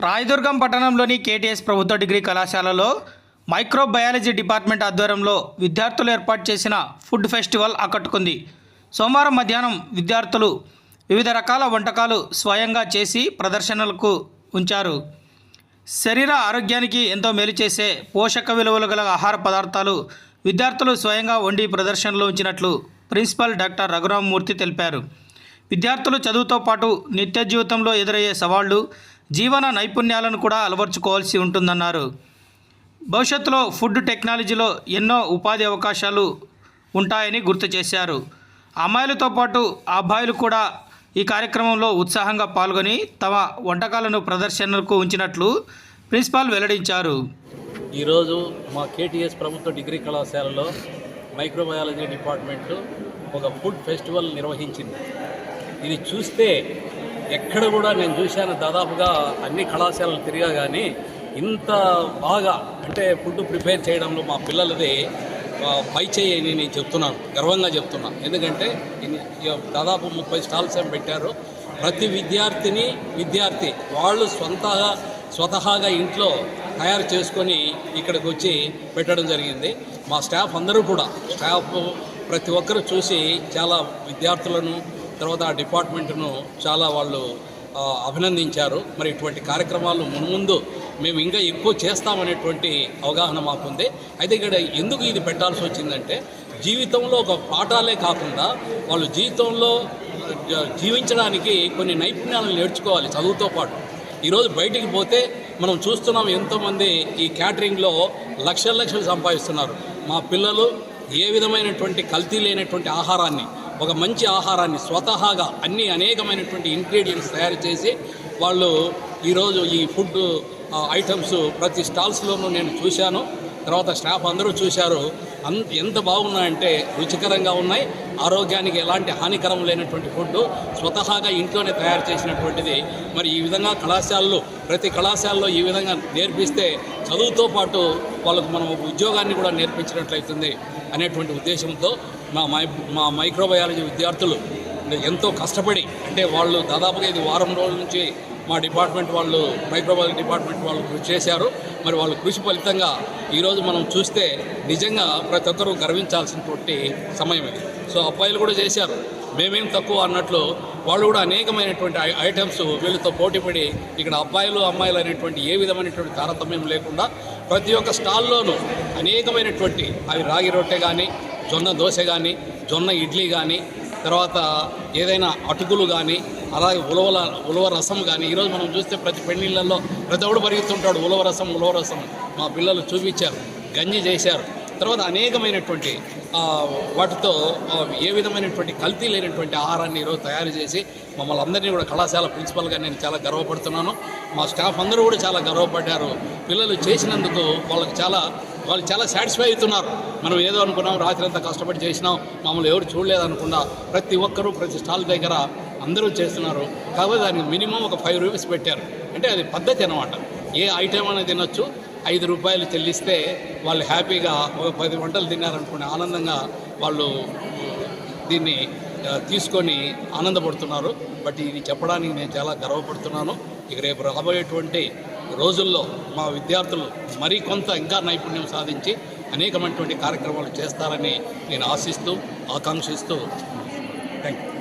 రాయదుర్గం పట్టణంలోని కేటీఎస్ ప్రభుత్వ డిగ్రీ కళాశాలలో మైక్రోబయాలజీ డిపార్ట్మెంట్ ఆధ్వర్యంలో విద్యార్థులు ఏర్పాటు చేసిన ఫుడ్ ఫెస్టివల్ ఆకట్టుకుంది. సోమవారం మధ్యాహ్నం విద్యార్థులు వివిధ రకాల వంటకాలు స్వయంగా చేసి ప్రదర్శనలకు ఉంచారు. శరీర ఆరోగ్యానికి ఎంతో మేలు చేసే పోషక విలువలు గల ఆహార పదార్థాలు విద్యార్థులు స్వయంగా వండి ప్రదర్శనలో ఉంచినట్లు ప్రిన్సిపల్ డాక్టర్ రఘురామమూర్తి తెలిపారు. విద్యార్థులు చదువుతో పాటు నిత్య జీవితంలో ఎదురయ్యే సవాళ్ళు జీవన నైపుణ్యాలను కూడా అలవర్చుకోవాల్సి ఉంటుందన్నారు. భవిష్యత్తులో ఫుడ్ టెక్నాలజీలో ఎన్నో ఉపాధి అవకాశాలు ఉంటాయని గుర్తు చేశారు. అమ్మాయిలతో పాటు అబ్బాయిలు కూడా ఈ కార్యక్రమంలో ఉత్సాహంగా పాల్గొని తమ వంటకాలను ప్రదర్శనకు ఉంచినట్లు ప్రిన్సిపాల్ వెల్లడించారు. ఈరోజు మా కేటీఎస్ ప్రభుత్వ డిగ్రీ కళాశాలలో మైక్రోబయాలజీ డిపార్ట్మెంట్ ఒక ఫుడ్ ఫెస్టివల్ నిర్వహించింది. ఇది చూస్తే ఎక్కడ కూడా నేను చూశాను దాదాపుగా అన్ని కళాశాలలు తిరిగా కానీ ఇంత బాగా అంటే ఫుడ్ ప్రిపేర్ చేయడంలో మా పిల్లలది పై చేయి అని నేను చెప్తున్నాను గర్వంగా చెప్తున్నాను ఎందుకంటే దాదాపు ముప్పై స్టాల్స్ ఏం పెట్టారు. ప్రతి విద్యార్థిని విద్యార్థి వాళ్ళు స్వంతగా స్వతహాగా ఇంట్లో తయారు చేసుకొని ఇక్కడికి వచ్చి పెట్టడం జరిగింది. మా స్టాఫ్ అందరూ కూడా స్టాఫ్ ప్రతి ఒక్కరు చూసి చాలా విద్యార్థులను తర్వాత ఆ డిపార్ట్మెంట్ను చాలా వాళ్ళు అభినందించారు. మరి ఇటువంటి కార్యక్రమాలు మున్ముందు మేము ఇంకా ఎక్కువ చేస్తామనేటువంటి అవగాహన మాకుంది. అయితే ఇక్కడ ఎందుకు ఇది పెట్టాల్సి వచ్చిందంటే జీవితంలో ఒక పాఠాలే కాకుండా వాళ్ళు జీవితంలో జీవించడానికి కొన్ని నైపుణ్యాలను నేర్చుకోవాలి చదువుతో పాటు. ఈరోజు బయటికి పోతే మనం చూస్తున్నాం ఎంతోమంది ఈ క్యాటరింగ్లో లక్షల లక్షలు సంపాదిస్తున్నారు. మా పిల్లలు ఏ విధమైనటువంటి కల్తీ లేనటువంటి ఆహారాన్ని ఒక మంచి ఆహారాన్ని స్వతహాగా అన్ని అనేకమైనటువంటి ఇంగ్రీడియంట్స్ తయారు చేసి వాళ్ళు ఈరోజు ఈ ఫుడ్ ఐటమ్స్ ప్రతి స్టాల్స్లోనూ నేను చూశాను. తర్వాత స్టాఫ్ అందరూ చూశారు. అంత ఎంత బాగున్నాయంటే రుచికరంగా ఉన్నాయి. ఆరోగ్యానికి ఎలాంటి హానికరం లేనటువంటి ఫుడ్ స్వతహాగా ఇంట్లోనే తయారు చేసినటువంటిది. మరి ఈ విధంగా కళాశాలలు ప్రతి కళాశాలలో ఈ విధంగా నేర్పిస్తే చదువుతో పాటు వాళ్ళకు మనం ఒక ఉద్యోగాన్ని కూడా నేర్పించినట్లయితుంది అనేటువంటి ఉద్దేశంతో మా మై మా మైక్రోబయాలజీ విద్యార్థులు ఎంతో కష్టపడి అంటే వాళ్ళు దాదాపుగా ఇది వారం రోజుల నుంచి మా డిపార్ట్మెంట్ వాళ్ళు మైక్రోబయాలజీ డిపార్ట్మెంట్ వాళ్ళు కృషి చేశారు. మరి వాళ్ళ కృషి ఫలితంగా ఈరోజు మనం చూస్తే నిజంగా ప్రతి ఒక్కరూ గర్వించాల్సినటువంటి సమయం ఇది. సో అబ్బాయిలు కూడా చేశారు. మేమేం తక్కువ అన్నట్లు వాళ్ళు కూడా అనేకమైనటువంటి ఐ- ఐటమ్స్ వీళ్ళతో పోటీపడి ఇక్కడ అబ్బాయిలు అమ్మాయిలు అనేటువంటి ఏ విధమైనటువంటి తారతమ్యం లేకుండా ప్రతి ఒక్క స్టాల్లోనూ అనేకమైనటువంటి అవి రాగి రొట్టె కానీ జొన్న దోశ కానీ జొన్న ఇడ్లీ కానీ తర్వాత ఏదైనా అటుకులు కానీ అలాగే ఉలవల ఉలవ రసం కానీ ఈరోజు మనం చూస్తే ప్రతి పెళ్ళిళ్ళల్లో ప్రతి ఒక్కడు పరిగెత్తుంటాడు ఉలవ రసం ఉలవ రసం. మా పిల్లలు చూపించారు గంజి చేశారు. తర్వాత అనేకమైనటువంటి వాటితో ఏ విధమైనటువంటి కల్తీ లేనటువంటి ఆహారాన్ని ఈరోజు తయారు చేసి మమ్మల్ని అందరినీ కూడా కళాశాల ప్రిన్సిపల్గా నేను చాలా గర్వపడుతున్నాను. మా స్టాఫ్ అందరూ కూడా చాలా గర్వపడ్డారు. పిల్లలు చేసినందుకు వాళ్ళకి చాలా వాళ్ళు చాలా సాటిస్ఫై అవుతున్నారు. మనం ఏదో అనుకున్నాం రాత్రి అంతా కష్టపడి చేసినాం మమ్మల్ని ఎవరు చూడలేదు అనుకున్నా ప్రతి ఒక్కరూ ప్రతి స్టాల్ దగ్గర అందరూ చేస్తున్నారు. కాబట్టి దానికి మినిమం ఒక ఫైవ్ రూపీస్ పెట్టారు. అంటే అది పద్ధతి అనమాట ఏ ఐటెం అనేది తినొచ్చు ఐదు రూపాయలు చెల్లిస్తే వాళ్ళు హ్యాపీగా ఒక పది వంటలు తిన్నారనుకునే ఆనందంగా వాళ్ళు దీన్ని తీసుకొని ఆనందపడుతున్నారు. బట్ ఇది చెప్పడానికి నేను చాలా గర్వపడుతున్నాను. ఇక రేపు రాబోయేటువంటి రోజుల్లో మా విద్యార్థులు మరికొంత ఇంకా నైపుణ్యం సాధించి అనేకమైనటువంటి కార్యక్రమాలు చేస్తారని నేను ఆశిస్తూ ఆకాంక్షిస్తూ థ్యాంక్ యూ